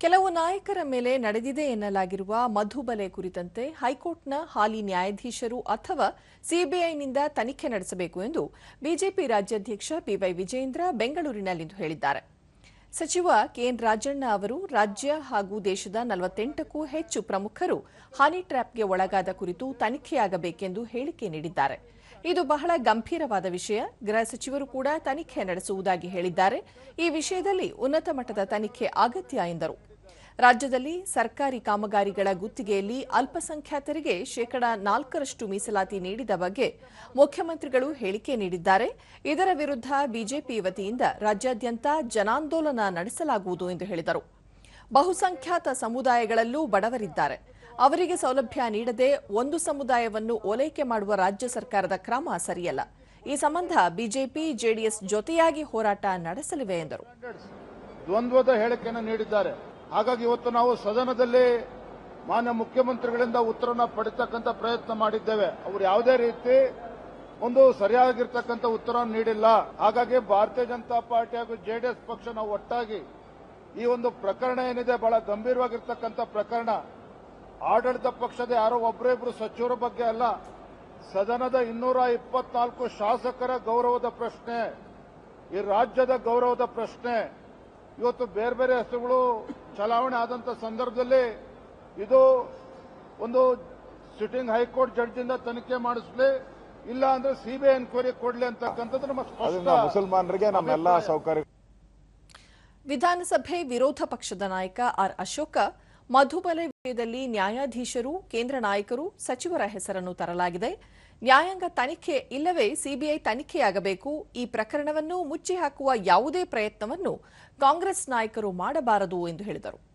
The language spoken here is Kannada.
ಕೆಲವು ನಾಯಕರ ಮೇಲೆ ನಡೆದಿದೆ ಎನ್ನಲಾಗಿರುವ ಮಧುಬಲೆ ಕುರಿತಂತೆ ಹೈಕೋರ್ಟ್ನ ಹಾಲಿ ನ್ಯಾಯಾಧೀಶರು ಅಥವಾ ಸಿಬಿಐನಿಂದ ತನಿಖೆ ನಡೆಸಬೇಕು ಎಂದು ಬಿಜೆಪಿ ರಾಜ್ಯಾಧ್ಯಕ್ಷ ಬಿವೈ ವಿಜೇಂದ್ರ ಬೆಂಗಳೂರಿನಲ್ಲಿಂದು ಹೇಳಿದ್ದಾರೆ. ಸಚಿವ ಕೆಎನ್ ರಾಜಣ್ಣ ಅವರು ರಾಜ್ಯ ಹಾಗೂ ದೇಶದ ನಲವತ್ತೆಂಟಕ್ಕೂ ಹೆಚ್ಚು ಪ್ರಮುಖರು ಹನಿ ಟ್ರ್ಯಾಪ್ಗೆ ಒಳಗಾದ ಕುರಿತು ತನಿಖೆಯಾಗಬೇಕೆಂದು ಹೇಳಿಕೆ ನೀಡಿದ್ದಾರೆ. ಇದು ಬಹಳ ಗಂಭೀರವಾದ ವಿಷಯ. ಗೃಹ ಸಚಿವರು ಕೂಡ ತನಿಖೆ ನಡೆಸುವುದಾಗಿ ಹೇಳಿದ್ದಾರೆ. ಈ ವಿಷಯದಲ್ಲಿ ಉನ್ನತ ಮಟ್ಟದ ತನಿಖೆ ಅಗತ್ಯ ಎಂದರು. ರಾಜ್ಯದಲ್ಲಿ ಸರ್ಕಾರಿ ಕಾಮಗಾರಿಗಳ ಗುತ್ತಿಗೆಯಲ್ಲಿ ಅಲ್ಪಸಂಖ್ಯಾತರಿಗೆ ಶೇಕಡಾ ನಾಲ್ಕರಷ್ಟು ಮೀಸಲಾತಿ ನೀಡಿದ ಬಗ್ಗೆ ಮುಖ್ಯಮಂತ್ರಿಗಳು ಹೇಳಿಕೆ ನೀಡಿದ್ದಾರೆ. ಇದರ ವಿರುದ್ಧ ಬಿಜೆಪಿ ವತಿಯಿಂದ ರಾಜ್ಯಾದ್ಯಂತ ಜನಾಂದೋಲನ ನಡೆಸಲಾಗುವುದು ಎಂದು ಹೇಳಿದರು. ಬಹುಸಂಖ್ಯಾತ ಸಮುದಾಯಗಳಲ್ಲೂ ಬಡವರಿದ್ದಾರೆ. ಅವರಿಗೆ ಸೌಲಭ್ಯ ನೀಡದೆ ಒಂದು ಸಮುದಾಯವನ್ನು ಓಲೈಕೆ ಮಾಡುವ ರಾಜ್ಯ ಸರ್ಕಾರದ ಕ್ರಮ ಸರಿಯಲ್ಲ. ಈ ಸಂಬಂಧ ಬಿಜೆಪಿ, ಜೆಡಿಎಸ್ ಜೊತೆಯಾಗಿ ಹೋರಾಟ ನಡೆಸಲಿವೆ ಎಂದರು. ದ್ವಂದ್ವದ ಹೇಳಿಕೆಯನ್ನು ನೀಡಿದ್ದಾರೆ. ಹಾಗಾಗಿ ಇವತ್ತು ನಾವು ಸದನದಲ್ಲಿ ಮಾನ್ಯ ಮುಖ್ಯಮಂತ್ರಿಗಳಿಂದ ಉತ್ತರನ ಪಡಿತಕ್ಕಂಥ ಪ್ರಯತ್ನ ಮಾಡಿದ್ದೇವೆ. ಅವರು ಯಾವುದೇ ರೀತಿ ಒಂದು ಸರಿಯಾಗಿರ್ತಕ್ಕಂಥ ಉತ್ತರ ನೀಡಿಲ್ಲ. ಹಾಗಾಗಿ ಭಾರತೀಯ ಜನತಾ ಪಾರ್ಟಿ ಹಾಗೂ ಜೆಡಿಎಸ್ ಪಕ್ಷ ನಾವು ಒಟ್ಟಾಗಿ ಈ ಒಂದು ಪ್ರಕರಣ ಏನಿದೆ, ಬಹಳ ಗಂಭೀರವಾಗಿರ್ತಕ್ಕಂಥ ಪ್ರಕರಣ. ಆಡಳಿತ ಪಕ್ಷದ ಯಾರೋ ಒಬ್ಬರಿಬ್ರು ಸಚಿವರ ಬಗ್ಗೆ ಅಲ್ಲ, ಸದನದ ಇನ್ನೂರ ಇಪ್ಪತ್ನಾಲ್ಕು ಶಾಸಕರ ಗೌರವದ ಪ್ರಶ್ನೆ, ಈ ರಾಜ್ಯದ ಗೌರವದ ಪ್ರಶ್ನೆ. ಇವತ್ತು ಬೇರೆ ಬೇರೆ ಹೆಸರುಗಳು ಚಲಾವಣೆ ಆದಂತ ಸಂದರ್ಭದಲ್ಲಿ ಇದು ಒಂದು ಸಿಟ್ಟಿಂಗ್ ಹೈಕೋರ್ಟ್ ಜಡ್ಜಿಂದ ತನಿಖೆ ಮಾಡಿಸ್ಲಿ ಇಲ್ಲ ಅಂದ್ರೆ ಸಿಬಿಐ ಎನ್ಕ್ವೈರಿ ಕೊಡ್ಲಿ ಅಂತಕ್ಕಂಥದ್ದು ನಮ್ಮ ಮುಸಲ್ಮಾನರಿಗೆ ನಮ್ಮೆಲ್ಲ. ಸೌಕರ್ಯ ವಿಧಾನಸಭೆ ವಿರೋಧ ಪಕ್ಷದ ನಾಯಕ ಆರ್ ಅಶೋಕ ಮಧುಬಲೆ ವಿಷಯದಲ್ಲಿ ನ್ಯಾಯಾಧೀಶರು, ಕೇಂದ್ರ ನಾಯಕರು ಸಚಿವರ ಹೆಸರನ್ನು ತರಲಾಗಿದೆ. ನ್ಯಾಯಾಂಗ ತನಿಖೆ ಇಲ್ಲವೇ ಸಿಬಿಐ ತನಿಖೆಯಾಗಬೇಕು. ಈ ಪ್ರಕರಣವನ್ನು ಮುಚ್ಚಿ ಹಾಕುವ ಯಾವುದೇ ಪ್ರಯತ್ನವನ್ನು ಕಾಂಗ್ರೆಸ್ ನಾಯಕರು ಮಾಡಬಾರದು ಎಂದು ಹೇಳಿದರು.